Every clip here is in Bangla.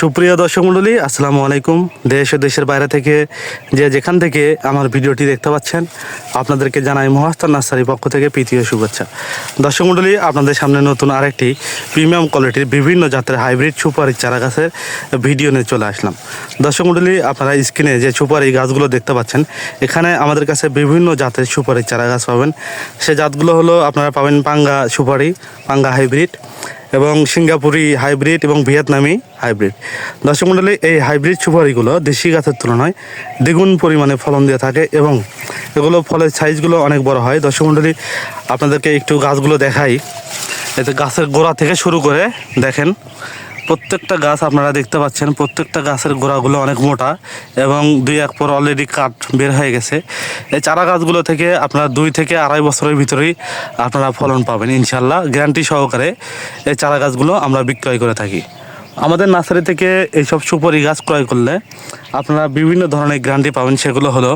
সুপ্রিয় দর্শক মণ্ডলী, আসসালামু আলাইকুম। দেশ ও দেশের বাইরে থেকে যে যেখান থেকে আমার ভিডিওটি দেখতে পাচ্ছেন, আপনাদেরকে জানাই মহাস্তান নার্সারি পক্ষ থেকে প্রীতীয় শুভেচ্ছা। দর্শক মণ্ডলী, আপনাদের সামনে নতুন আরেকটি প্রিমিয়াম কোয়ালিটির বিভিন্ন জাতের হাইব্রিড সুপারি চারা গাছের ভিডিও নিয়ে চলে আসলাম। দর্শক মণ্ডলী, আপনারা স্ক্রিনে যে সুপারি গাছগুলো দেখতে পাচ্ছেন, এখানে আমাদের কাছে বিভিন্ন জাতের সুপারি চারা গাছ পাবেন। সে জাতগুলো হলো আপনারা পাবেন পাঙ্গা সুপারি, পাঙ্গা হাইব্রিড এবং সিঙ্গাপুরি হাইব্রিড এবং ভিয়েতনামি হাইব্রিড। দর্শক মণ্ডলী এই হাইব্রিড সুপারিগুলো দেশি গাছের তুলনায় দ্বিগুণ পরিমাণে ফলন দিয়ে থাকে এবং এগুলো ফলের সাইজগুলো অনেক বড় হয়। দর্শক মণ্ডলী আপনাদেরকে একটু গাছগুলো দেখাই। এতে গাছের গোড়া থেকে শুরু করে দেখেন প্রত্যেকটা গাছ আপনারা দেখতে পাচ্ছেন, প্রত্যেকটা গাছের গোড়াগুলো অনেক মোটা এবং দুই এক পর অলরেডি কাঠ বের হয়ে গেছে। এই চারা গাছগুলো থেকে আপনারা দুই থেকে আড়াই বছরের ভিতরেই আপনারা ফলন পাবেন ইনশাল্লাহ গ্যারান্টি সহকারে এই চারা গাছগুলো আমরা বিক্রয় করে থাকি। আমাদের নার্সারি থেকে এইসব সুপারি গাছ ক্রয় করলে আপনারা বিভিন্ন ধরনের গ্যারান্টি পাবেন, সেগুলো হলো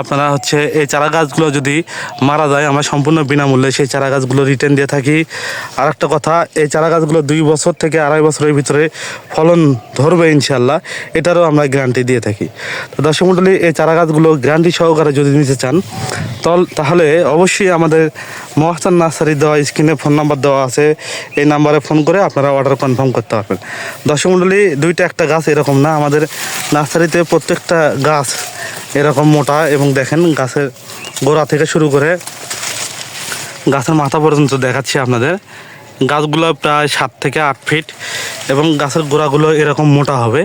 আপনারা হচ্ছে এই চারা গাছগুলো যদি মারা যায়, আমরা সম্পূর্ণ বিনামূল্যে সেই চারা গাছগুলো রিটার্ন দিয়ে থাকি। আর একটা কথা, এই চারা গাছগুলো দুই বছর থেকে আড়াই বছরের ভিতরে ফলন ধরবে ইনশাল্লাহ এটারও আমরা গ্যারান্টি দিয়ে থাকি। তো দর্শক মণ্ডলী এই চারা গাছগুলো গ্যারান্টি সহকারে যদি নিতে চান, তল তাহলে অবশ্যই আমাদের মহাস্তান নার্সারি দেওয়া স্ক্রিনে ফোন নাম্বার দেওয়া আছে, এই নাম্বারে ফোন করে আপনারা অর্ডার কনফার্ম করতে পারবেন। দর্শক মণ্ডলী দুইটা একটা গাছ এরকম না, আমাদের নার্সারিতে প্রত্যেকটা গাছ এরকম মোটা এবং দেখেন গাছের গোড়া থেকে শুরু করে গাছের মাথা পর্যন্ত দেখাচ্ছি আপনাদের। গাছগুলো প্রায় সাত থেকে আট ফিট এবং গাছের গোড়াগুলো এরকম মোটা হবে।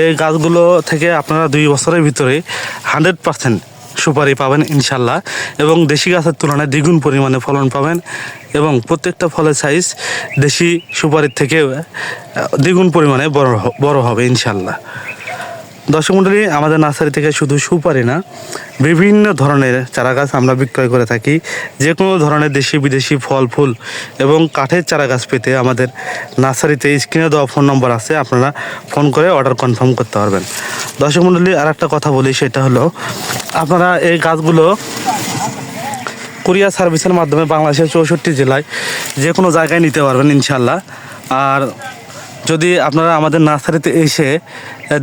এই গাছগুলো থেকে আপনারা দুই বছরের ভিতরে হান্ড্রেড পার্সেন্ট সুপারি পাবেন ইনশাল্লাহ এবং দেশি গাছের তুলনায় দ্বিগুণ পরিমাণে ফলন পাবেন এবং প্রত্যেকটা ফলের সাইজ দেশি সুপারির থেকে দ্বিগুণ পরিমাণে বড় বড় হবে ইনশাল্লাহ। দর্শক মণ্ডলী আমাদের নার্সারি থেকে শুধু সুপারি না, বিভিন্ন ধরনের চারা গাছ আমরা বিক্রয় করে থাকি। যে কোনো ধরনের দেশি বিদেশি ফল, ফুল এবং কাঠের চারা গাছ পেতে আমাদের নার্সারিতে স্ক্রিনে দেওয়া ফোন নম্বর আছে, আপনারা ফোন করে অর্ডার কনফার্ম করতে পারবেন। দর্শক মণ্ডলী আর একটা কথা বলি, সেটা হলো, আপনারা এই গাছগুলো কুরিয়ার সার্ভিসের মাধ্যমে বাংলাদেশের চৌষট্টি জেলায় যে কোনো জায়গায় নিতে পারবেন ইনশাল্লাহ আর যদি আপনারা আমাদের নার্সারিতে এসে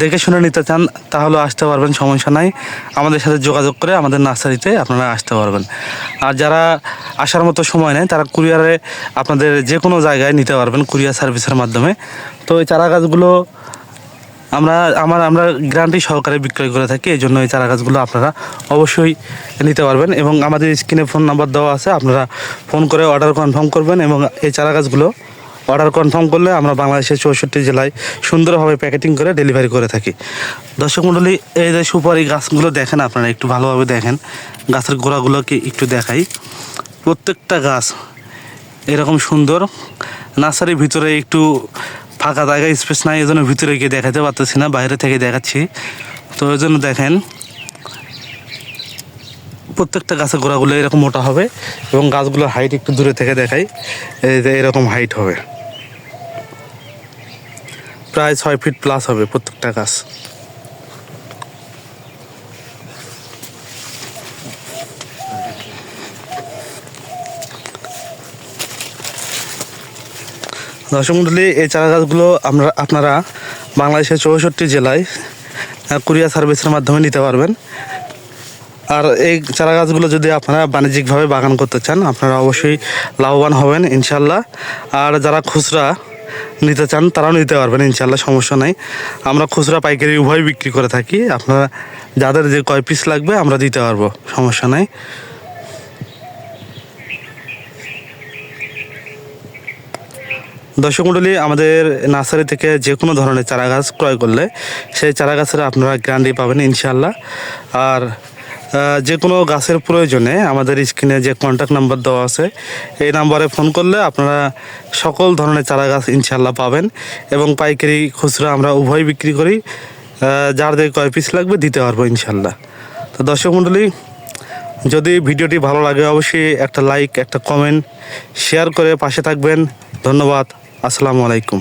দেখে শুনে নিতে চান, তাহলে আসতে পারবেন, সমস্যা নাই। আমাদের সাথে যোগাযোগ করে আমাদের নার্সারিতে আপনারা আসতে পারবেন। আর যারা আসার মতো সময় নেয় তারা কুরিয়ারে আপনাদের যে কোনো জায়গায় নিতে পারবেন, কুরিয়ার সার্ভিসের মাধ্যমে। তো এই চারা গাছগুলো আমরা, আমার, আমরা গ্যারান্টি সহকারে বিক্রয় করে থাকি, এই জন্য এই চারা গাছগুলো আপনারা অবশ্যই নিতে পারবেন। এবং আমাদের স্ক্রিনে ফোন নাম্বার দেওয়া আছে, আপনারা ফোন করে অর্ডার কনফার্ম করবেন, এবং এই চারা গাছগুলো অর্ডার কনফার্ম করলে আমরা বাংলাদেশের চৌষট্টি জেলায় সুন্দরভাবে প্যাকেটিং করে ডেলিভারি করে থাকি। দর্শক মণ্ডলী এই যে সুপারি গাছগুলো দেখেন আপনারা, একটু ভালোভাবে দেখেন। গাছের গোড়াগুলোকে একটু দেখাই। প্রত্যেকটা গাছ এরকম সুন্দর। নার্সারির ভিতরে একটু ফাঁকা জায়গায় স্পেস নাই এই জন্য ভিতরে গিয়ে দেখাতে পারতেছি না, বাইরে থেকে দেখাচ্ছি। তো ওই জন্য দেখেন, প্রত্যেকটা গাছের গোড়াগুলো এরকম মোটা হবে এবং গাছগুলোর হাইট একটু দূরে থেকে দেখাই। এই যে এরকম হাইট হবে। প্রায় ছয় ফিট প্লাস হবে প্রত্যেকটা গাছ। দর্শক মণ্ডলী এই চারা গাছগুলো আমরা আপনারা বাংলাদেশের চৌষট্টি জেলায় আহ, কুরিয়ার সার্ভিসের মাধ্যমে নিতে পারবেন। আর এই চারা গাছগুলো যদি আপনারা বাণিজ্যিকভাবে বাগান করতে চান আপনারা অবশ্যই লাভবান হবেন ইনশাল্লাহ আর যারা খুচরা নিতে চান, তারাও নিতে পারবেন ইনশাল্লাহ সমস্যা নাই। আমরা খুচরা পাইকারি উভয় বিক্রি করে থাকি। আপনারা যাদের যে কয় পিস লাগবে, আমরা দিতে পারব, সমস্যা নাই। দর্শক মণ্ডলী, আমাদের নার্সারি থেকে যে কোনো ধরনের চারা গাছ ক্রয় করলে, সেই চারা গাছের আপনারা গ্যারান্টি পাবেন ইনশাল্লাহ আর যে কোনো গাছের প্রয়োজনে আমাদের স্ক্রিনে যে কন্ট্যাক্ট নাম্বার দেওয়া আছে, এই নাম্বারে ফোন করলে আপনারা সকল ধরনের চারা গাছ ইনশাল্লাহ পাবেন এবং পাইকারি খুচরা আমরা উভয় বিক্রি করি। যার যে কয় পিস লাগবে দিতে পারব ইনশাল্লাহ তো দর্শক মণ্ডলী, যদি ভিডিওটি ভালো লাগে অবশ্যই একটা লাইক একটা কমেন্ট শেয়ার করে পাশে থাকবেন। ধন্যবাদ। আসসালামু আলাইকুম।